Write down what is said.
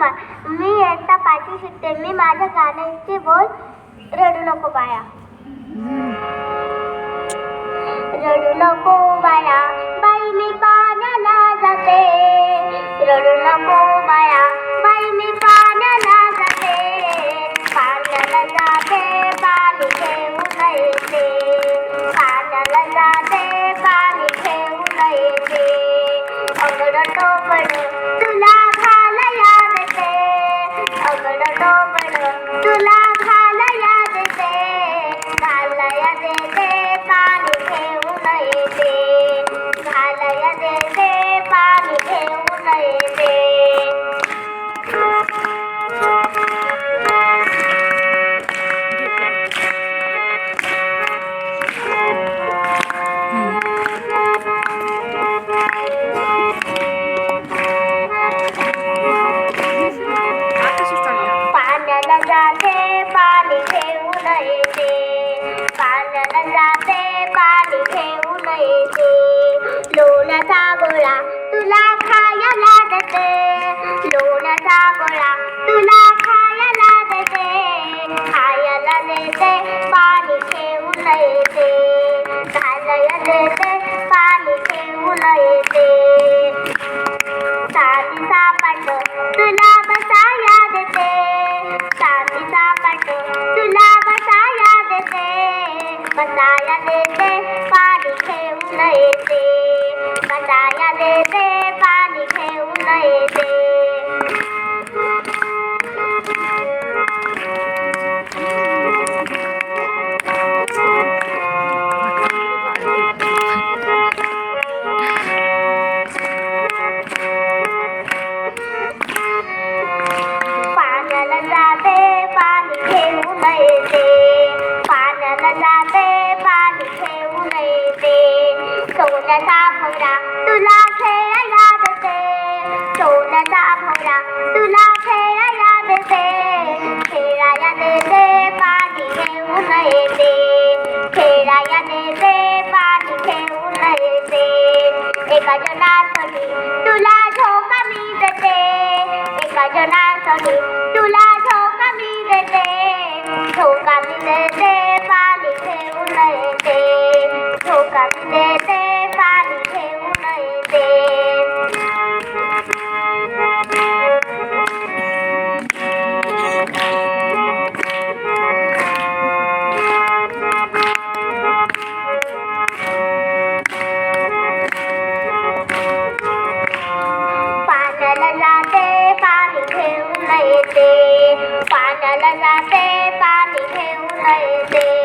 कुमार मी एकटा पाठी शिकते. मी माझ्या गाण्याचे बोल रडू नको बाया रडू नको बाया बाई मी पाण्याला जाते. रडू नको बाया बाई मी पाण्याला जाते. पाण्याला जाते पाणी घेऊन येते पाण्याला जाते. गोळा तुला खायला देते लोणचा गोळा तुला खायला देते खायला देते पाणी ठेवून येते. खायला देते. घेऊन येते पाण्याला जाते पाणी ठेवू येते सोन्याचा भवरा तुला खेळायला देते. सोन्याचा भवरा तुला खेळायला देते. खेळायला देते पाणी घेऊन येते खेळायला देते पाणी घेऊन येते एका जनासाठी झोका मी देते पाणी घेऊन येते झोका मी देते पाणी घेऊन येते पाण्याला जाते पाणी घेऊन येते पाण्याला जाते पाणी घेऊन येते